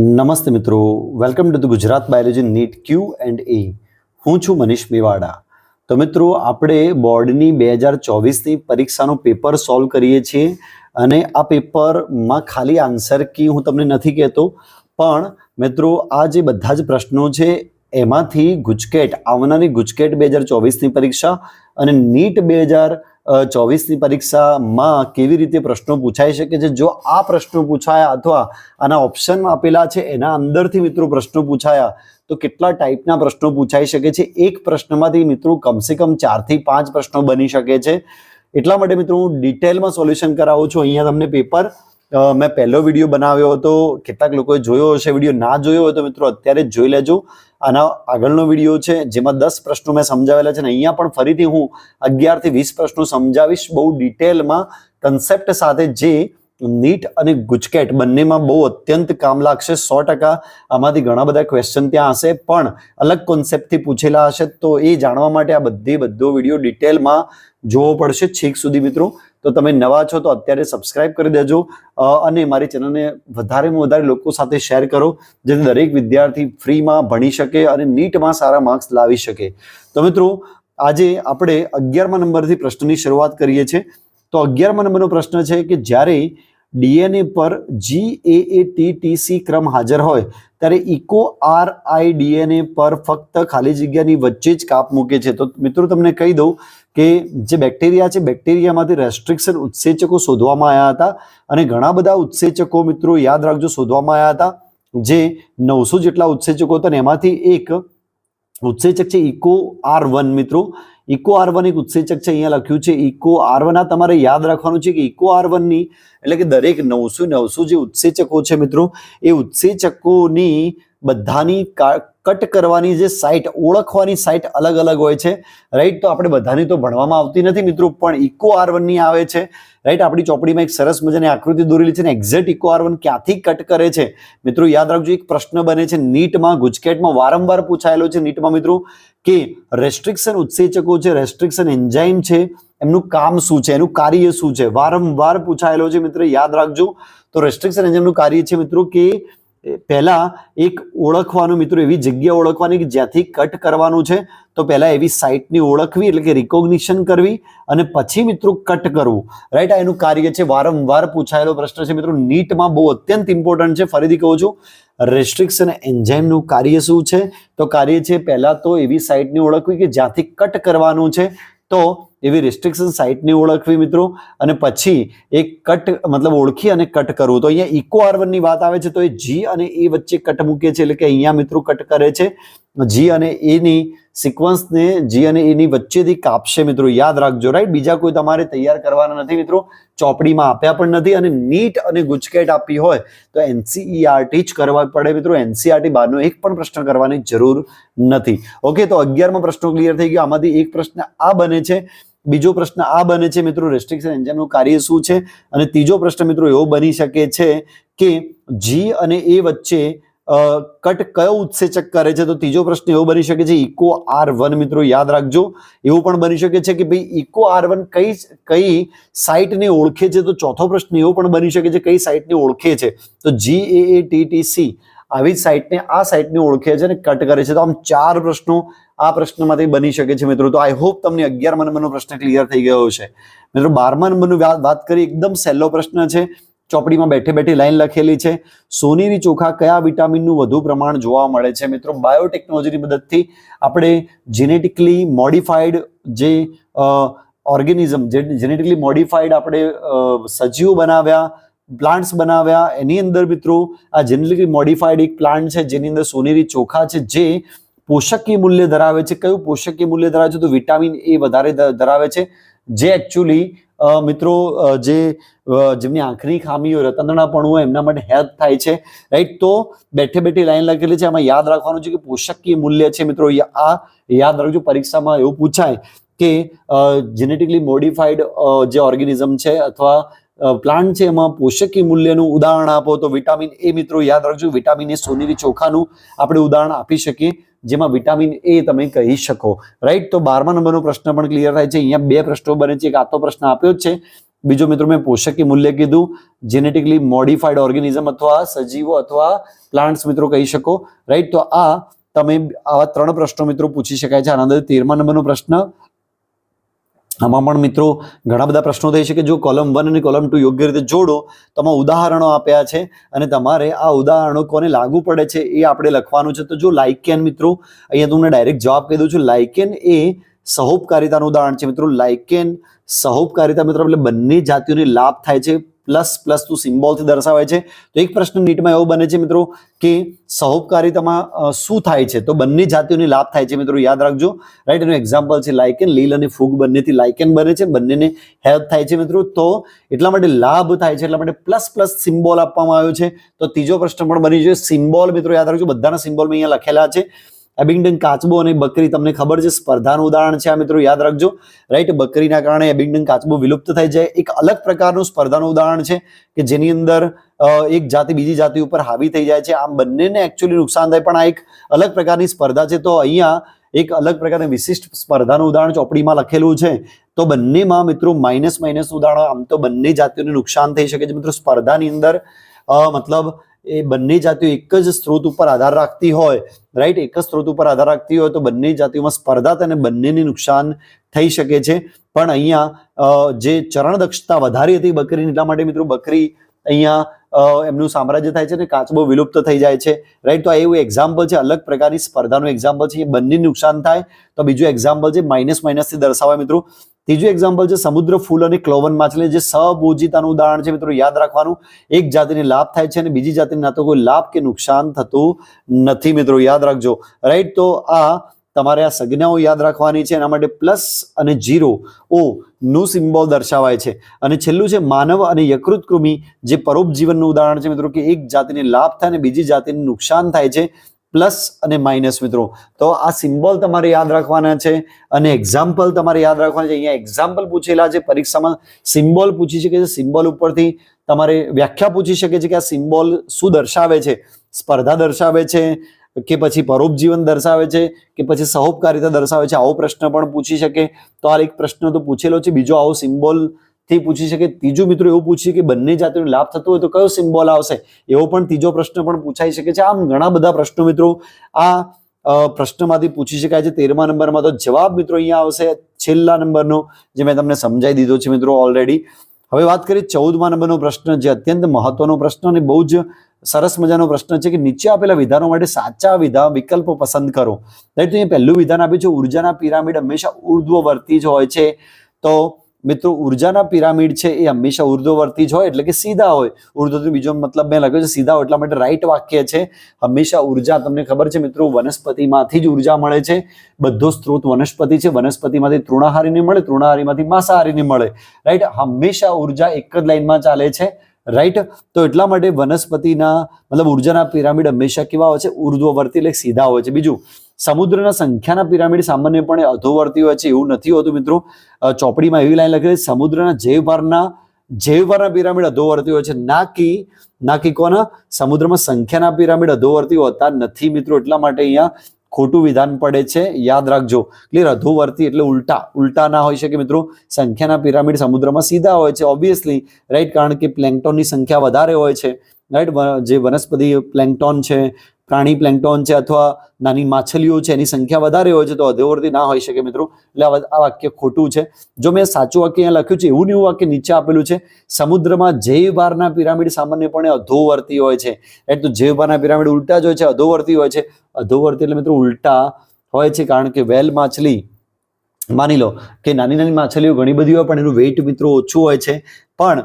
નમસ્તે મિત્રો. Welcome to the Gujarat biology NEET Q and A હું છું મનીષ મેવાડા. તો મિત્રો, આપણે બોર્ડની બે હજાર ચોવીસની પરીક્ષાનું પેપર સોલ્વ કરીએ છીએ અને આ પેપરમાં ખાલી આન્સર કી હું તમને નથી કહેતો. પણ મિત્રો, આ જે બધા જ પ્રશ્નો છે એમાંથી ગુજકેટ, આવનારી ગુજકેટ બે હજાર ચોવીસની પરીક્ષા અને નીટ બે હજાર ચોવીસની પરીક્ષામાં કેવી રીતે પ્રશ્નો પૂછાઈ શકે છે? જો આ પ્રશ્નો પૂછાયા અથવા આના ઓપ્શન આપેલા છે, એના અંદરથી મિત્રો પ્રશ્નો પૂછાયા, તો કેટલા ટાઈપના પ્રશ્નો પૂછાઈ શકે છે? એક પ્રશ્નમાંથી મિત્રો કમસે કમ ચારથી પાંચ પ્રશ્નો બની શકે છે. એટલા માટે મિત્રો હું ડિટેલમાં સોલ્યુશન કરાવું છું. અહીંયા તમને પેપર મેં પહેલો વીડિયો બનાવ્યો હતો. કેટલાક લોકોએ જોયો હશે. વીડિયો ના જોયો હોય તો મિત્રો અત્યારે જ જોઈ લેજો. આના આગળનો વીડિયો છે, જેમાં દસ પ્રશ્નો મેં સમજાવેલા છે અને અહીંયા પણ ફરીથી હું અગિયારથી વીસ પ્રશ્નો સમજાવીશ. બહુ ડિટેલમાં કન્સેપ્ટ સાથે જે નીટ અને ગુજકેટ બંનેમાં બહુ અત્યંત કામ લાગશે. સો ટકા આમાંથી ઘણા બધા ક્વેશ્ચન ત્યાં હશે, પણ અલગ કોન્સેપ્ટથી પૂછેલા હશે. તો એ જાણવા માટે આ બધી બધો વીડિયો ડિટેલમાં જોવો પડશે છેક સુધી મિત્રો. તો તમે નવા છો તો અત્યારે સબસ્ક્રાઇબ કરી દેજો. અને મારી ચેનલને વધારેમાં વધારે લોકો સાથે શેર કરો, જેથી દરેક વિદ્યાર્થી ફ્રીમાં ભણી શકે અને નીટમાં સારા માર્ક્સ લાવી શકે. તો મિત્રો, આજે આપણે અગિયારમા નંબરથી પ્રશ્નની શરૂઆત કરીએ છીએ. તો અગિયારમા નંબરનો પ્રશ્ન છે કે જ્યારે ડીએનએ પર G A A T T C ક્રમ હાજર હોય, ત્યારે ઇકો આર આઈ ડીએનએ પર ફક્ત ખાલી જગ્યાની વચ્ચે જ કાપ મૂકે છે. તો મિત્રો, તમને કહી દઉં કે જે બેક્ટેરિયા છે, બેક્ટેરિયામાંથી રેસ્ટ્રિક્શન ઉત્સેચકો શોધવામાં આવ્યા હતા. અને ઘણા બધા ઉત્સેચકો મિત્રો યાદ રાખજો, શોધવામાં આવ્યા હતા. જે નવસો જેટલા ઉત્સેચકો હતા ને એમાંથી એક ઉત્સેચક છે, ઇકો આર વન મિત્રો. ઇકો આર વન એક ઉત્સેચક છે, અહીંયા લખ્યું છે, ઇકો આર વન. આ તમારે યાદ રાખવાનું છે કે ઇકો આર વનની એટલે કે દરેક નવસો નવસો જે ઉત્સેચકો છે મિત્રો, એ ઉત્સેચકોની બધાની કટ કરવાની જે સાઇટ ઓળખવાની સાઇટ અલગ અલગ હોય છે. રાઈટ તો આપણે બધાની તો ભણવામાં આવતી નથી મિત્રો, પણ ઇકો આર વનની આવે છે. રાઈટ આપણી ચોપડીમાં એક સરસ મજાની આકૃતિ દોરેલી છે ને એક્ઝેક્ટ ઇકો આર વન ક્યાંથી કટ કરે છે? મિત્રો, યાદ રાખજો, એક પ્રશ્ન બને છે નીટમાં, ગુજકેટમાં વારંવાર પૂછાયેલો છે નીટમાં મિત્રો, કે રેસ્ટ્રિક્શન ઉત્સેચકો છે રેસ્ટ્રિક્શન એન્ઝાઇમ છે, એમનું કામ શું છે, એનું કાર્ય શું છે? વારંવાર પૂછાયેલો છે મિત્રો, યાદ રાખજો. તો રેસ્ટ્રિક્શન એન્ઝાઇમનું કાર્ય છે મિત્રો, કે પહેલા એક ઓળખવાનું મિત્રો, એવી જગ્યા ઓળખવાની કે જ્યાંથી કટ કરવાનું છે, તો પહેલા એવી સાઇટની ઓળખવી એટલે કે રિકોગ્નિશન કરવી અને પછી મિત્રો કટ કરવું. રાઈટ આ એનું કાર્ય છે. વારંવાર પૂછાયેલો પ્રશ્ન છે મિત્રો. નીટમાં બહુ અત્યંત ઇમ્પોર્ટન્ટ છે. ફરીથી કહું છું રેસ્ટ્રિક્શન એન્ઝાઇમનું કાર્ય શું છે? તો કાર્ય છે પહેલા તો એવી સાઇટની ઓળખવી કે જ્યાંથી કટ કરવાનું છે, તો એવી રિસ્ટ્રિક્શન સાઇટની ઓળખવી મિત્રો. અને પછી એક કટ મતલબ ઓળખી અને કટ કરવું. તો અહીંયા ઇકો આર વનની વાત આવે છે, તો એ જી અને એ વચ્ચે કટ મૂકે છે એટલે કે અહીંયા મિત્રો કટ કરે છે. જી અને એની સિક્વન્સને જી અને એની વચ્ચેથી કાપશે મિત્રો. યાદ રાખજો. રાઈટ બીજા કોઈ તમારે તૈયાર કરવાના નથી મિત્રો. ચોપડીમાં આપ્યા પણ નથી અને નીટ અને ગુજકેટ આપી હોય, તો એનસીઈઆરટી જ કરવા પડે મિત્રો. એનસીઆરટી બહારનો એક પણ પ્રશ્ન કરવાની જરૂર નથી. ઓકે તો અગિયારમાં પ્રશ્નો ક્લિયર થઈ ગયો. આમાંથી એક પ્રશ્ન આ બને છે. બીજો પ્રશ્ન આ બને છે, મિત્રો રેસ્ટ્રિક્શન એન્જાઇમનું કાર્ય શું છે? અને ત્રીજો પ્રશ્ન, મિત્રો, એવો બની શકે છે કે જી અને એ વચ્ચે કટ કયો ઉત્સેચક કરે છે? તો ત્રીજો પ્રશ્ન એવો બની શકે છે ઇકો આર વન મિત્રો, યાદ રાખજો. એવું પણ બની શકે છે કે ભાઈ ઇકો આર વન કઈ કઈ સાઇટને ઓળખે છે? તો ચોથો પ્રશ્ન એવો પણ બની શકે છે, કઈ સાઇટને ઓળખે છે? તો G A T T C આવી જ સાઇટને આ સાઇટને ઓળખે છે અને કટ કરે છે. તો આમ ચાર પ્રશ્નો આ પ્રશ્નમાંથી બની શકે છે મિત્રો. તો આઈ હોપ તમને અગિયાર નંબરનો પ્રશ્ન ક્લિયર થઈ ગયો છે મિત્રો, બારમા નંબરનું વાત કરી એકદમ સહેલો પ્રશ્ન છે. ચોપડીમાં બેઠે બેઠી લાઈન લખેલી છે. સોનેરી ચોખા કયા વિટામિનનું વધુ પ્રમાણ જોવા મળે છે? મિત્રો બાયોટેકનોલોજીની મદદથી આપણે જેનેટિકલી મોડિફાઈડ જે ઓર્ગેનિઝમ જેનેટિકલી મોડિફાઈડ આપણે સજીવો બનાવ્યા પ્લાન્ટ્સ બનાવ્યા. એની અંદર મિત્રો આ જેનેટિકલી મોડિફાઈડ એક પ્લાન્ટ છે, જેની અંદર સોનેરી ચોખા છે, જે પોષકીય મૂલ્ય ધરાવે છે. કયું પોષકીય મૂલ્ય ધરાવે છે? તો વિટામિન એ વધારે ધરાવે છે. જે એકચ્યુઅલી મિત્રો જે જેમની આંખની ખામીઓ રતંદણાપણું હોય, એમના માટે હેલ્પ થાય છે. રાઈટ તો બેઠે બેઠી લાઈન લખેલી છે. આમાં યાદ રાખવાનું છે કે પોષકીય મૂલ્ય છે, મિત્રો. આ યાદ રાખજો પરીક્ષામાં એવું પૂછાય કે જેનેટિકલી મોડિફાઈડ જે ઓર્ગેનિઝમ છે, અથવા પ્લાન્ટ છે એમાં પોષકીય મૂલ્યનું ઉદાહરણ આપો તો વિટામિન એ મિત્રો યાદ રાખજો. વિટામિન એ સોનેરી ચોખાનું આપણે ઉદાહરણ આપી શકીએ, જેમાં વિટામિન એ તમે કહી શકો. રાઈટ તો બારમા નંબરનો પ્રશ્ન પણ ક્લિયર થાય છે. અહીંયા બે પ્રશ્નો બને છે. એક આ તો પ્રશ્ન આપ્યો જ છે. બીજો મિત્રો મેં પોષકીય મૂલ્ય કીધું. જેનેટિકલી મોડિફાઈડ ઓર્ગેનિઝમ અથવા સજીવો અથવા પ્લાન્ટ્સ મિત્રો કહી શકો. રાઈટ તો આ તમે આવા ત્રણ પ્રશ્નો મિત્રો પૂછી શકાય છે. આના અંદર તેરમા નંબરનો પ્રશ્ન આમાં પણ મિત્રો ઘણા બધા પ્રશ્નો થઈ શકે જો કોલમ વન અને કોલમ ટુ યોગ્ય રીતે જોડો, તો આમાં ઉદાહરણો આપ્યા છે અને તમારે આ ઉદાહરણો કોને લાગુ પડે છે એ આપણે લખવાનું છે. તો જો લાઇકેન મિત્રો, અહીંયા તમને ડાયરેક્ટ જવાબ કહી દઉં છું. લાઇકેન એ સહોપકારિતાનું ઉદાહરણ છે મિત્રો. લાઇકેન સહોપકારિતા મિત્રો, એટલે બંને જાતિઓને લાભ થાય છે. પ્લસ પ્લસ ટુ સિમ્બોલથી દર્શાવાય છે. તો એક પ્રશ્ન નીટમાં એવો બને છે મિત્રો કે સહોપકારિતામાં શું થાય છે? તો બંને જાતિઓને લાભ થાય છે મિત્રો, યાદ રાખજો. રાઈટ એનું એક્ઝામ્પલ છે લાઇકેન લીલ અને ફૂગ બંનેથી લાઇકેન બને છે, બંનેને હેલ્પ થાય છે મિત્રો. તો એટલા માટે લાભ થાય છે, એટલા માટે પ્લસ પ્લસ સિમ્બોલ આપવામાં આવ્યો છે. તો ત્રીજો પ્રશ્ન પણ બની જોઈએ સિમ્બોલ મિત્રો યાદ રાખજો, બધાના સિમ્બોલ અહીંયા લખેલા છે. એબિંગટન કાચબો અને બકરી, તમને ખબર છે, સ્પર્ધાનું ઉદાહરણ છે આ મિત્રો, યાદ રાખજો. રાઈટ બકરીના કારણે એબિંગટન કાચબો વિલુપ્ત થઈ જાય એક અલગ પ્રકારનું સ્પર્ધાનું ઉદાહરણ છે કે જેની અંદર એક જાતિ બીજી જાતિ ઉપર હાવી થઈ જાય છે. આમ બંનેને એકચ્યુઅલી નુકસાન થાય. પણ આ એક અલગ પ્રકારની સ્પર્ધા છે. તો અહીંયા એક અલગ પ્રકારની વિશિષ્ટ સ્પર્ધાનું ઉદાહરણ ચોપડીમાં લખેલું છે. તો બંનેમાં મિત્રો માઇનસ માઇનસ ઉદાહરણ, આમ તો બંને જાતિઓને નુકસાન થઈ શકે છે. મિત્રો, સ્પર્ધાની અંદર મતલબ એ બંને જાતિઓ એક જ સ્ત્રોત ઉપર આધાર રાખતી હોય રાઈટ એક જ સ્ત્રોત ઉપર આધાર રાખતી હોય તો બંને જાતિઓમાં સ્પર્ધા અને બંનેને નુકસાન થઈ શકે છે. પણ અહીંયા જે ચરણ દક્ષતા વધારી હતી બકરીની, એટલા માટે મિત્રો બકરી અહીંયા એમનું સામ્રાજ્ય થાય છે ને કાચબો વિલુપ્ત થઈ જાય છે. રાઈટ તો આ એવું એક્ઝામ્પલ છે, અલગ પ્રકારની સ્પર્ધાનું એક્ઝામ્પલ છે. એ બંને નુકસાન થાય. તો બીજું એક્ઝામ્પલ છે માઇનસ માઇનસથી દર્શાવાય મિત્રો. ત્રીજું એક્ઝામ્પલ છે સમુદ્ર ફૂલ અને ક્લોવન માછલી જે સબોજિતાનું ઉદાહરણ છે. મિત્રો, યાદ રાખવાનું, એક જાતિને લાભ થાય છે અને બીજી જાતિને ના તો કોઈ લાભ કે નુકસાન થતું નથી. મિત્રો, યાદ રાખજો. રાઈટ તો આ તમારે આ સંજ્ઞાઓ યાદ રાખવાની છે. એના માટે પ્લસ અને જીરો ઓ નું સિમ્બોલ દર્શાવાય છે. અને છેલ્લું છે માનવ અને યકૃત કૃમિ, જે પરોપજીવનનું ઉદાહરણ છે. મિત્રો, કે એક જાતિને લાભ થાય અને બીજી જાતિને નુકસાન થાય છે. પ્લસ અને માઇનસ મિત્રો તો આ સિમ્બોલ તમારે યાદ રાખવાના છે અને એક્ઝામ્પલ તમારે યાદ રાખવાના છે. અહીંયા એક્ઝામ્પલ પૂછેલા છે પરીક્ષામાં. સિમ્બોલ પૂછી શકે છે. સિમ્બોલ ઉપરથી તમારે વ્યાખ્યા પૂછી શકે છે કે આ સિમ્બોલ શું દર્શાવે છે? સ્પર્ધા દર્શાવે છે કે પછી પરોપજીવન દર્શાવે છે કે પછી સહોપકારિતા દર્શાવે છે? આવો પ્રશ્ન પણ પૂછી શકે. તો આ એક પ્રશ્ન તો પૂછેલો છે. બીજો આવો સિમ્બોલ થી પૂછી શકે, ત્રીજું મિત્રો એવું પૂછી કે બંને જાતિનો લાભ થતો હોય તો કયો સિમ્બોલ આવશે? એવો પણ ત્રીજો પ્રશ્ન પણ પૂછાઈ શકે છે. આમ ઘણા બધા પ્રશ્નો મિત્રો આ પ્રશ્નમાંથી પૂછી શકાય છે. તેરમા નંબરમાં તો જવાબ મિત્રો અહીંયા આવશે. છેલ્લા નંબરનો, જે મેં તમને સમજાઈ દીધો છે મિત્રો ઓલરેડી હવે વાત કરીએ ચૌદમા નંબરનો પ્રશ્ન જે અત્યંત મહત્વનો પ્રશ્ન અને બહુ જ સરસ મજાનો પ્રશ્ન છે કે નીચે આપેલા વિધાનો માટે સાચા વિધા વિકલ્પો પસંદ કરો. રાઈટ તો અહીંયા પહેલું વિધાન આપ્યું છે, ઉર્જાના પિરામિડ હંમેશા ઉર્ધ્વવર્તી જ હોય છે. તો મિત્રો, ઉર્જાના પિરામિડ છે એ હંમેશા ઉર્ધ્વવર્તી જ હોય એટલે કે સીધા હોય. ઉર્ધ્વથી બીજો મતલબ મેં લખ્યો છે, સીધા હોય એટલા માટે રાઈટ વાક્ય છે. હંમેશા ઊર્જા, તમને ખબર છે મિત્રો, વનસ્પતિમાંથી જ ઊર્જા મળે છે. બધો સ્ત્રોત વનસ્પતિ છે, વનસ્પતિમાંથી તૃણાહારીને મળે, તૃણાહારીમાંથી માંસાહારીને મળે. રાઈટ હંમેશા ઊર્જા એક જ લાઈનમાં ચાલે છે. રાઈટ તો એટલા માટે વનસ્પતિના, મતલબ ઉર્જાના પિરામિડ હંમેશા કેવા હોય છે? ઉર્ધ્વવર્તી એટલે સીધા હોય છે. બીજું સમુદ્રના સંખ્યાના પિરામિડ સામાન્યપણે અધોવર્તી હોય છે, એવું નથી હોતું મિત્રો. ચોપડીમાં એવી લાઈન લખેલી સમુદ્રના જૈવભારના જૈવભારના પિરામિડ અધોવર્તી હોય છે. ના કે ના કી કોના સમુદ્રમાં સંખ્યાના પિરામિડ અધોવર્તી હોતા નથી મિત્રો, એટલા માટે અહીંયા ખોટું વિધાન પડે છે. યાદ રાખજો ક્લિયર અધોવર્તી એટલે ઉલટા ઉલટા ના હોઈ શકે મિત્રો. સંખ્યાના પિરામિડ સમુદ્રમાં સીધા હોય છે ઓબ્વિયસલી રાઈટ કારણ કે પ્લેન્ટોનની સંખ્યા વધારે હોય છે રાઈટ જે વનસ્પતિ પ્લેન્ટોન છે પ્રાણી પ્લેન્ટોન છે અથવા નાની માછલીઓ છે, એની સંખ્યા વધારે હોય છે તો અધોવર્તી ના હોઈ શકે મિત્રો. એટલે આ વાક્ય ખોટું છે. જો મેં સાચું વાક્ય અહીંયા લખ્યું છે, એવું ને એવું વાક્ય નીચે આપેલું છે, સમુદ્રમાં જૈવભારના પિરામિડ સામાન્યપણે અધોવર્તી હોય છે. એટલે તો જૈવભારના પિરામિડ ઉલટા જ હોય છે, અધોવર્તી હોય છે. અધોવર્તી એટલે મિત્રો ઉલટા હોય છે, કારણ કે વેલ માછલી, માની લો કે નાની નાની માછલીઓ ઘણી બધી હોય પણ એનું વેઇટ મિત્રો ઓછું હોય છે. પણ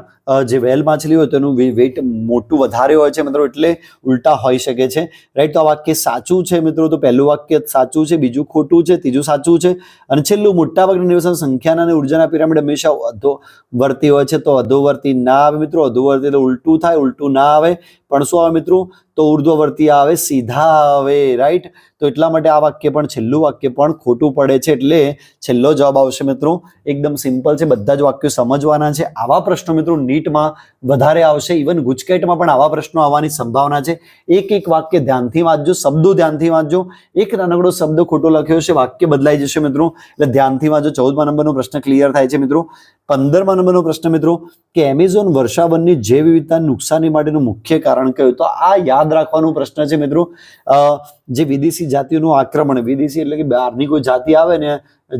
જે વેલ માછલી હોય તેનું વેઇટ મોટું વધારે હોય છે મિત્રો, એટલે ઉલટા હોઈ શકે છે. રાઈટ તો આ વાક્ય સાચું છે મિત્રો, તો પહેલું વાક્ય સાચું છે, બીજું ખોટું છે, ત્રીજું સાચું છે, અને છેલ્લું મોટાભાગના નિવેશન સંખ્યાના અને ઉર્જાના પિરામિડ હંમેશા અધોવર્તી હોય છે. તો અધોવર્તી ના આવે મિત્રો, અધોવર્તી એટલે ઉલટું થાય, ઉલટું ના આવે. પણ શું આવે મિત્રો? તો ઉર્ધ્વવર્તી આવે, સીધા આવે રાઈટ તો એટલા માટે આ વાક્ય પણ, છેલ્લું વાક્ય પણ ખોટું પડે છે, એટલે છેલ્લો જવાબ આવશે મિત્રો. એકદમ સિમ્પલ છે, બધા જ વાક્યો સમજવાના છે. આવા પ્રશ્નો મિત્રો નીટમાં વધારે આવશે. ઇવન ગુજકેટમાં પણ આવા પ્રશ્નો આવવાની સંભાવના છે. એક એક વાક્ય ધ્યાનથી વાંચજો, શબ્દો ધ્યાનથી વાંચજો. એક નાનકડો શબ્દ ખોટો લખ્યો છે વાક્ય બદલાઈ જશે મિત્રો. એટલે ધ્યાનથી વાંચો. ચૌદમા નંબરનો પ્રશ્ન ક્લિયર થાય છે મિત્રો. પંદરમા નંબરનો પ્રશ્ન મિત્રો, કે એમેઝોન વર્ષાવનની જૈવ વિવિધતા નુકસાની માટેનું મુખ્ય કારણ કયું? તો આ યાદ રાખવાનો પ્રશ્ન છે મિત્રો. જે વિદેશી જાતિઓનું આક્રમણ, વિદેશી એટલે કે બહારની કોઈ જાતિ આવે ને,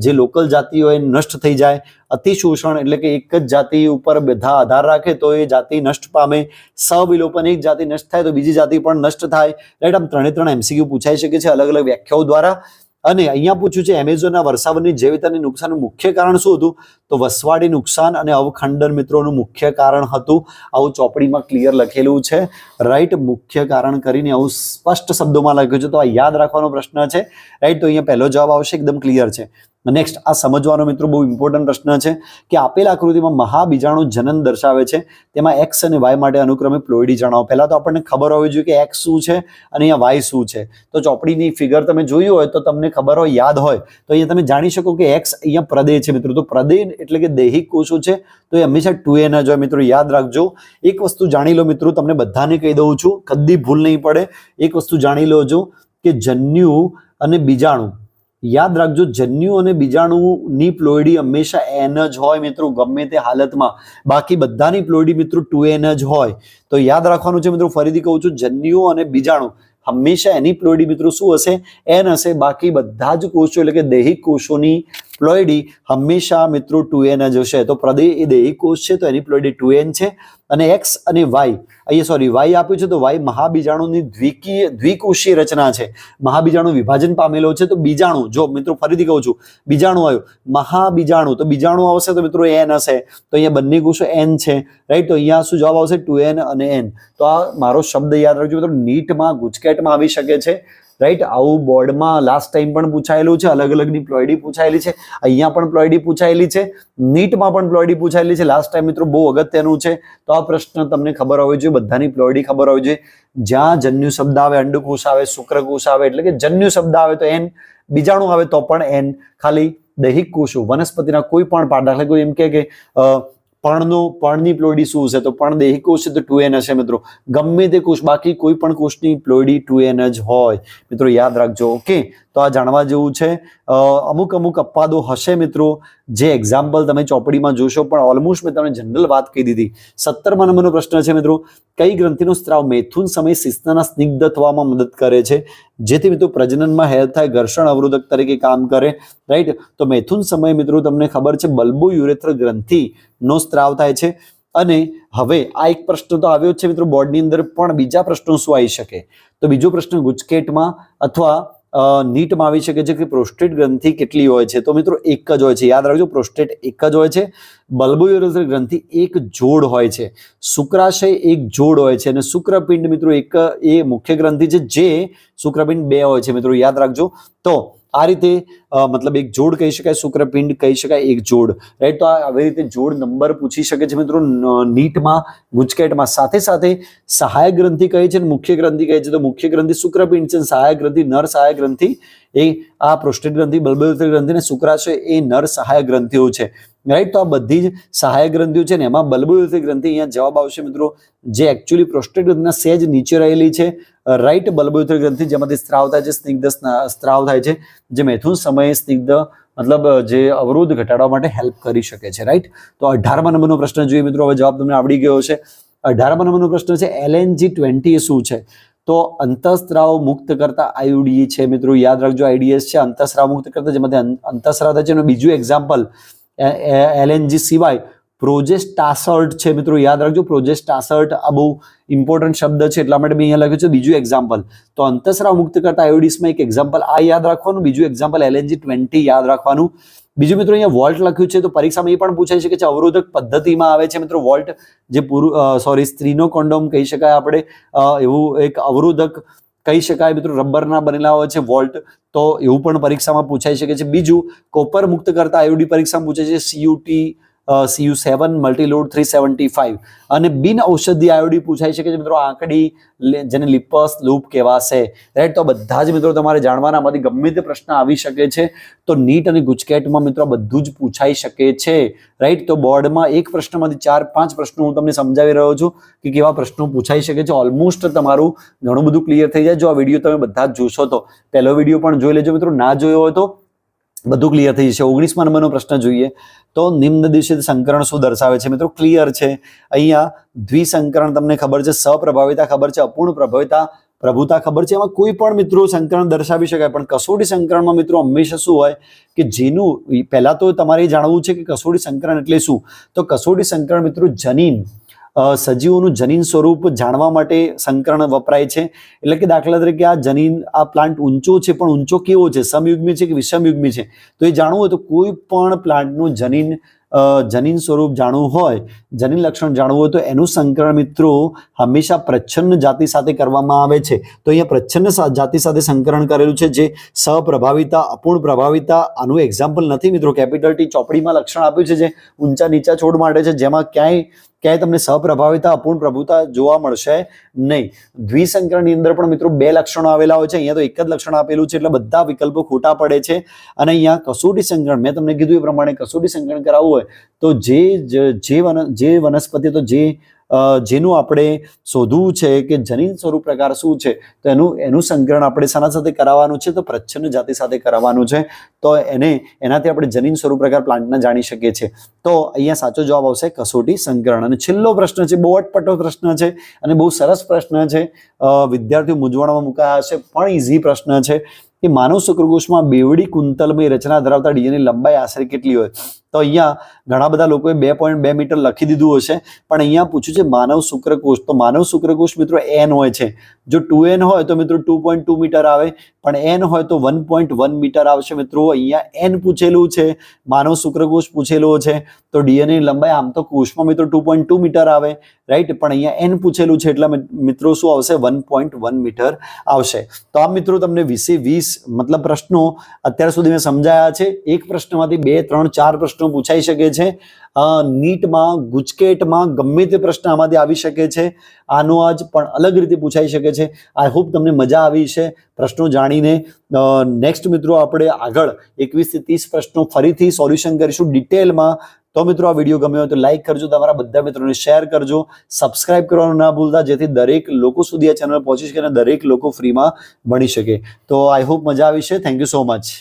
જે લોકલ જાતિ હોય એ નષ્ટ થઈ જાય, અતિશોષણ એટલે કે એક જ જાતિ ઉપર બધા આધાર રાખે, તો એ જાતિ નષ્ટ પામે. સવિલોપન એક જાતિ નષ્ટ થાય, તો બીજી જાતિ પણ નષ્ટ થાય. રાઈટ આમ ત્રણે ત્રણ એમસીક્યુ પૂછાઈ શકે છે અલગ અલગ વ્યાખ્યાઓ દ્વારા. અને અહીંયા પૂછ્યું છે, એમેઝોનના વરસાવનની જૈવિકતાની નુકસાનનું મુખ્ય કારણ શું હતું? તો વસવાડી નુકસાન અને અવખંડન મિત્રોનું મુખ્ય કારણ હતું. આવું ચોપડીમાં ક્લિયર લખેલું છે. રાઈટ મુખ્ય કારણ કરીને આવું સ્પષ્ટ શબ્દોમાં લખ્યું છે. તો આ યાદ રાખવાનો પ્રશ્ન છે. રાઈટ તો અહીંયા પહેલો જવાબ આવશે, એકદમ ક્લિયર છે. નેક્સ્ટ આ સમજવાનો મિત્રો બહુ ઇમ્પોર્ટન્ટ પ્રશ્ન છે કે આપેલ આકૃતિમાં મહાબીજાણુ જનન દર્શાવે છે. તેમાં એક્સ અને વાય માટે અનુક્રમે પ્લોઇડી જણાવો. પહેલાં તો આપણને ખબર હોવી જોઈએ કે એક્સ શું છે અને અહીંયા વાય શું છે. તો ચોપડીની ફિગર તમે જોયું હોય તો તમને ખબર હોય, યાદ હોય, તો અહીંયા તમે જાણી શકો કે એક્સ અહીંયા પ્રદેય છે મિત્રો. તો પ્રદેય એટલે કે દૈહિક કોષો છે. તો એ હંમેશા ટુ એન જ હોય મિત્રો. યાદ રાખજો. એક વસ્તુ જાણી લો મિત્રો, તમને બધાને કહી દઉં છું, કદી ભૂલ નહીં પડે. એક વસ્તુ જાણી લોજો કે જન્યુ અને બીજાણુ યાદ રાખજો, જન્યુ અને બીજાણુની પ્લોઈડી હંમેશા એન જ હોય મિત્રો, ગમે તે હાલતમાં. બાકી બધાની પ્લોઇડી મિત્રો ટુ એન જ હોય. તો યાદ રાખવાનું છે મિત્રો, ફરીથી કહું છું, જન્યુ અને બીજાણુ હંમેશા એની પ્લોઇડી મિત્રો શું હશે? એન હશે. બાકી બધા જ કોષો, એટલે કે દૈહિક કોષોની પ્લોઈડી હંમેશા મિત્રો ટુ એન જ હશે. તો પ્રદેહ એ દૈહિક કોષ છે, તો એની પ્લોઈડી ટુ એન છે. અને એક્સ અને વાય. અહીંયા સોરી વાય આપ્યું છે તો વાય મહાબીજાણુની દ્વિકીય, દ્વિકોષીય રચના છે. મહાબીજાણુ વિભાજન પામેલો છે તો બીજાણુ. જો મિત્રો ફરીથી કહું છું, બીજાણુ આવ્યું. મહાબીજાણુ. તો બીજાણુ આવશે તો મિત્રો એન હશે. તો અહીંયા બંને કોષો એન છે. રાઈટ તો અહીંયા શું જવાબ આવશે? ટુ એન અને એન. તો આ મારો શબ્દ યાદ રાખજો મિત્રો. નીટમાં ગુજકેટમાં આવી શકે છે. રાઈટ આવું બોર્ડમાં લાસ્ટ ટાઈમ પણ પૂછાયેલું છે, અલગ અલગની પ્લોઇડી પૂછાયેલી છે, અહીંયા પણ પ્લોયડી પૂછાયેલી છે નીટમાં પણ પ્લોઇડી પૂછાયેલી છે. લાસ્ટ ટાઈમ મિત્રો બહુ અગત્યનું છે. તો આ પ્રશ્ન તમને ખબર હોવી જોઈએ, બધાની પ્લોઇડી ખબર હોવી જોઈએ. જ્યાં જન્યુ શબ્દ આવે, અંડકોષ આવે, શુક્રકોષ આવે, એટલે કે જન્યુ શબ્દ આવે તો એન બીજાણુ આવે તો પણ એન ખાલી દૈહિક કોષો, વનસ્પતિના કોઈ પણ પાર્ટ દાખલા કોઈ એમ કે પર્ણનો પર્ણની પ્લોઇડી શું છે? તો પણ દેહી કોષ છે તો ટુ એન હશે મિત્રો. ગમે તે કોષ, બાકી કોઈ પણ કોષની પ્લોયડી ટુ એન જ હોય. મિત્રો યાદ રાખજો ઓકે તો આ જાણવા જેવું છે. અમુક અમુક અપવાદો હશે મિત્રો. જે એક્ઝામ્પલ તમે ચોપડીમાં જોશો, પણ ઓલમોસ્ટ મેં તમને જનરલ વાત કહી દીધી. સત્તરમા નંબરનો પ્રશ્ન છે મિત્રો. કઈ ગ્રંથિનો સ્ત્રાવ મૈથુન સમય શિસ્તના સ્નિગ્ધ થવામાં મદદ કરે છે? જેથી મિત્રો પ્રજનનમાં હેલ્પ થાય, ઘર્ષણ અવરોધક તરીકે કામ કરે રાઈટ તો મૈથુન સમયે મિત્રો તમને ખબર છે, બલ્બો યુરેથ્ર ગ્રંથિનો સ્ત્રાવ થાય છે. અને હવે આ એક પ્રશ્ન તો આવ્યો જ છે મિત્રો, બોર્ડની અંદર પણ બીજા પ્રશ્નો શું આવી શકે? તો બીજો પ્રશ્ન ગુજકેટમાં અથવા નીટમાં આવી શકે છે કે પ્રોસ્ટેટ ગ્રંથિ કેટલી હોય છે? તો મિત્રો એક જ હોય છે. યાદ રાખજો, પ્રોસ્ટેટ એક જ હોય છે. બલ્બોયુરેથ્ર ગ્રંથિ એક જોડ હોય છે. શુક્રાશય એક જોડ હોય છે. અને શુક્રપિંડ મિત્રો એક એ મુખ્ય ગ્રંથિ છે જે શુક્રપિંડ બે હોય છે મિત્રો. યાદ રાખજો. તો આ રીતે મતલબ એક જોડ કહી શકાય, શુક્રપિંડ કહી શકાય, એક જોડ. રાઈટ તો આવી રીતે જોડ નંબર પૂછી શકે છે મિત્રો નીટમાં, ગુજકેટમાં. સાથે સાથે સહાયક ગ્રંથિ કહે છે મુખ્ય ગ્રંથિ કહે છે, તો મુખ્ય ગ્રંથિ શુક્રપિંડ છે સહાય ગ્રંથિ, નર સહાયક ગ્રંથિ, એ આ પ્રોસ્ટેટ ગ્રંથિ બલ્બયુરેથ્ર ગ્રંથિ અને શુક્રાશય એ નર સહાયક ગ્રંથિઓ છે. રાઈટ તો આ બધી જ સહાયક ગ્રંથિઓ છે ને એમાં બલ્બયુરેથ્ર ગ્રંથિ અહીંયા જવાબ આવશે મિત્રો. જે એકચ્યુઅલી પ્રોસ્ટેટ ગ્રંથિના સેજ નીચે રહેલી છે. રાઈટ બલ્બયુરેથ્ર ગ્રંથિ જેમાંથી સ્ત્રાવ થાય છે, સ્નિગ્ધ સ્ના- સ્ત્રાવ થાય છે, જે મૈથુન સમયે સ્નિગ્ધ, મતલબ, જે અવરોધ ઘટાડવા માટે હેલ્પ કરી શકે છે. રાઈટ તો અઢારમા નંબરનો પ્રશ્ન જોઈએ મિત્રો. હવે જવાબ તમને આવડી ગયો છે અઢારમા નંબરનો પ્રશ્ન છે એલએનજી ટ્વેન્ટી શું છે? તો અંતઃસ્ત્રાવ મુક્ત કરતા આઈયુડી છે મિત્રો. યાદ રાખજો આઈડીએસ છે અંતઃસ્રાવ મુક્ત કરતા, જેમાંથી અંતઃસ્રાવ થાય છે. એનું બીજું એક્ઝામ્પલ એલએનજી સિવાય પ્રોજેસ્ટાસર્ટ છે મિત્રો, યાદ રાખજો, પ્રોજેસ્ટાસર્ટ આ બહુ ઇમ્પોર્ટન્ટ શબ્દ છે, એટલા માટે મેં અહીંયા લખ્યું છે. બીજું એક્ઝામ્પલ તો અંતઃસ્રાવ મુક્ત કરતા આયોડિસમાં એક એક્ઝામ્પલ આ યાદ રાખવાનું, બીજું એક્ઝામ્પલ એલએનજી ટ્વેન્ટી યાદ રાખવાનું. બીજું મિત્રો અહીંયા વોલ્ટ લખ્યું છે, તો પરીક્ષામાં એ પણ પૂછાય છે અવરોધક પદ્ધતિમાં આવે છે મિત્રો, વોલ્ટ જે પુરુ સોરી સ્ત્રીનો કોન્ડોમ કહી શકાય આપણે એવું એક અવરોધક કહી શકાય મિત્રો, રબરના બનેલા હોય છે વોલ્ટ, તો એવું પણ પરીક્ષામાં પૂછાઈ શકે છે. બીજું, કોપર મુક્ત કરતા આયોડી પરીક્ષામાં પૂછાય છે. CuT Cu seven multiload three seventy five અને બિન ઔષધિ આયોડી પૂછાઈ શકે છે મિત્રો આંકડી જેને લિપસ લૂપ કહેવાશે રાઈટ તો બધા જ મિત્રો તમારે જાણવાના આમાંથી ગમે તે પ્રશ્ન આવી શકે છે. તો નીટ અને ગુજકેટમાં મિત્રો બધું જ પૂછાઈ શકે છે રાઈટ તો બોર્ડમાં એક પ્રશ્નમાંથી ચાર, પાંચ પ્રશ્નો હું તમને સમજાવી રહ્યો છું કે કેવા પ્રશ્નો પૂછાઈ શકે છે. ઓલમોસ્ટ તમારું ઘણું બધું ક્લિયર થઈ જાય. જો આ વીડિયો તમે બધા જ જોશો તો પહેલો વીડિયો પણ જોઈ લેજો મિત્રો. ના જોયો હોય તો બધું ક્લિયર થઈ જશે. ઓગણીસમાં નંબરનો પ્રશ્ન જોઈએ તો નિમ્ન દિશિત સંકરણ શું દર્શાવે છે? મિત્રો ક્લિયર છે. અહીંયા દ્વિસંકરણ તમને ખબર છે, સપ્રભાવિતા ખબર છે અપૂર્ણ પ્રભાવિતા પ્રભુતા ખબર છે. એમાં કોઈ પણ મિત્રો સંકરણ દર્શાવી શકાય, પણ કસોટી સંકરણમાં મિત્રો હંમેશા શું હોય કે જેનું પહેલાં તો તમારે જાણવું છે કે કસોટી સંકરણ એટલે શું? તો કસોટી સંકરણ મિત્રો જનીન સજીવોનું જનીન સ્વરૂપ જાણવા માટે સંકરણ વપરાય છે. એટલે કે દાખલા તરીકે આ જનીન, આ પ્લાન્ટ ઊંચો છે, પણ ઊંચો કેવો છે? સમયુગ્મી છે કે વિષમયુગ્મી છે? તો એ જાણવું હોય તો કોઈ પણ પ્લાન્ટનું જનીન જનીન સ્વરૂપ જાણવું હોય, જનીન લક્ષણ જાણવું હોય તો એનું સંકરણ મિત્રો હંમેશા પ્રચ્છન્ન જાતિ સાથે કરવામાં આવે છે. તો અહીંયા પ્રચ્છન્ન જાતિ સાથે સંકરણ કરેલું છે જે સપ્રભાવિતા અપૂર્ણ પ્રભાવિતા આનું એક્ઝામ્પલ નથી મિત્રો. કેપિટલ ટી ચોપડીમાં લક્ષણ આપ્યું છે જે ઊંચા નીચા છોડ માટે છે, જેમાં ક્યાંય ક્યાંય તમને સપ્રભાવિતા અપૂર્ણ પ્રભુતા જોવા મળશે નહીં. દ્વિસંકરણની અંદર પણ મિત્રો બે લક્ષણો આવેલા હોય છે. અહીંયા તો એક જ લક્ષણ આપેલું છે એટલે બધા વિકલ્પો ખોટા પડે છે. અને અહીંયા કસોટી સંકરણ, મેં તમને કીધું એ પ્રમાણે કસોટી સંકરણ કરાવવું હોય તો જે જે વન, જે વનસ્પતિ, તો જે જેનું આપણે શોધવું છે કે જનીન સ્વરૂપ પ્રકાર શું છે, તો એનું એનું સંકરણ આપણે શાના સાથે કરાવવાનું છે, તો પ્રચ્છન્ન જાતિ સાથે કરાવવાનું છે, તો એને, એનાથી આપણે જનીન સ્વરૂપ પ્રકાર પ્લાન્ટના જાણી શકીએ છીએ. તો અહીંયા સાચો જવાબ આવશે કસોટી સંકરણ. અને છેલ્લો પ્રશ્ન છે, બહુ અટપટો પ્રશ્ન છે, અને બહુ સરસ પ્રશ્ન છે વિદ્યાર્થીઓ મૂંઝવણમાં મુકાયા હશે, પણ ઇઝી પ્રશ્ન છે, કે માનવ શુક્રકોષમાં બેવડી કુંતલમય રચના ધરાવતા ડીએનએ લંબાઈ આશરે કેટલી હોય? તો અહીંયા ઘણા બધા લોકોએ બે પોઈન્ટ બે મીટર લખી દીધું હશે. પણ અહીંયા પૂછ્યું છે માનવ શુક્રકોષ. તો માનવ શુક્રકોષ મિત્રો એન હોય છે. જો ટુ એન હોય તો મિત્રો ટુ પોઈન્ટ ટુ મીટર આવે. પણ એન હોય તો વન પોઈન્ટ વન મીટર આવશે મિત્રો. અહીંયા એન પૂછેલું છે. માનવ શુક્રકોષ પૂછેલો છે. તો ડીએનએ લંબાઈ આમ તો કોષમાં મિત્રો ટુ પોઈન્ટ ટુ મીટર આવે. રાઈટ પણ અહીંયા એન પૂછેલું છે એટલે મિત્રો શું આવશે? વન પોઈન્ટ વન મીટર આવશે. તો આ મિત્રો તમને વીસે વીસ મતલબ પ્રશ્નો અત્યાર સુધી મેં સમજાયા છે. એક પ્રશ્નમાંથી બે, ત્રણ, ચાર પ્રશ્નો પૂછાઈ શકે છે. નીટમાં, ગુજકેટમાં ગમે તે પ્રશ્ન આમાંથી આવી શકે છે. આનો આજ પણ અલગ રીતે પૂછાઈ શકે છે. આઈ હોપ તમને મજા આવી છે પ્રશ્નો જાણીને. નેક્સ્ટ મિત્રો આપણે આગળ એકવીસથી ત્રીસ પ્રશ્નો ફરીથી સોલ્યુશન કરીશું ડિટેલમાં તો મિત્રો આ વીડિયો ગમ્યો હોય તો લાઇક કરજો, તમારા બધા મિત્રોને શેર કરજો. સબસ્ક્રાઇબ કરવાનું ના ભૂલતા, જેથી દરેક લોકો સુધી આ ચેનલ પહોંચી શકે અને દરેક લોકો ફ્રીમાં ભણી શકે. તો આઈ હોપ મજા આવી છે થેન્ક યુ સો મચ